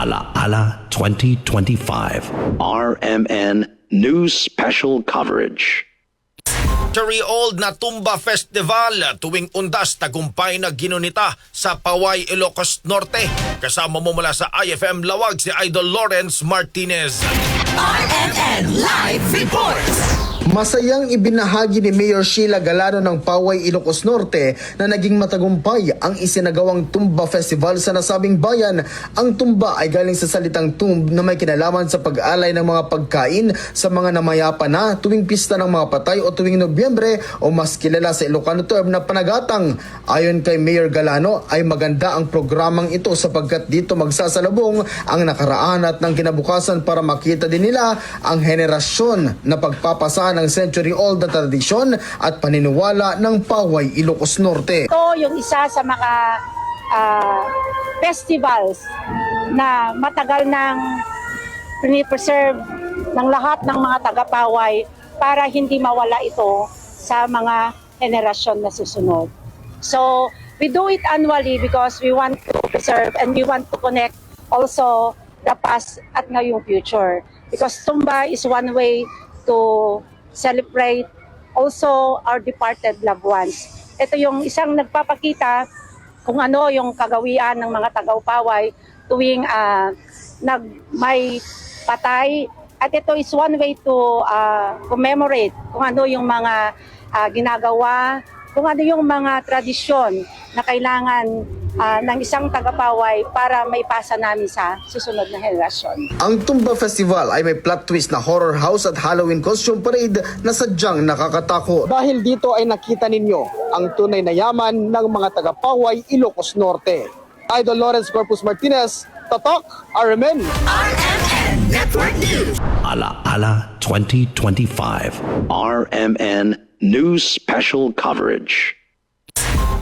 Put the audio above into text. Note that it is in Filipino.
Ala Ala 2025. RMN News Special Coverage. Century Old na Tumba Festival tuwing undas tagumpay na ginunita sa Paway, Ilocos Norte. Kasama mo mula sa IFM Lawag si Idol Lawrence Martinez. RMN Live Reports. Masayang ibinahagi ni Mayor Sheila Galano ng Paway, Ilocos Norte na naging matagumpay ang isinagawang Tumba Festival sa nasabing bayan. Ang tumba ay galing sa salitang tumb na may kinalaman sa pag-alay ng mga pagkain sa mga namayapa na tuwing pista ng mga patay o tuwing Nobyembre o mas kilala sa Ilocano term na panagatang. Ayon kay Mayor Galano ay maganda ang programang ito sapagkat dito magsasalubong ang nakaraan at ng kinabukasan para makita din nila ang henerasyon na pagpapasa ng century-old na tradisyon at paniniwala ng Paway, Ilocos Norte. ito yung isa sa mga ah, festivals na matagal nang preserve ng lahat ng mga taga-Paway para hindi mawala ito sa mga henerasyon na susunod. So, we do it annually because we want to preserve and we want to connect also the past at ngayong future. Because Tumba is one way to celebrate also our departed loved ones. Ito yung isang nagpapakita kung ano yung kagawian ng mga taga-upaway tuwing ah, nag may patay at ito is one way to ah, commemorate kung ano yung mga ah, ginagawa, kung ano yung mga tradisyon na kailangan ah, ng isang taga-paway para may pasa namin sa susunod na henerasyon. Ang Tumba Festival ay may plot twist na horror house at Halloween costume parade na sadyang nakakatakot. Dahil dito ay nakita ninyo ang tunay na yaman ng mga taga-Paway, Ilocos Norte. Idol Lawrence Corpus Martinez, Tatak, RMN. RMN Network News. Ala Ala 2025. RMN News Special Coverage.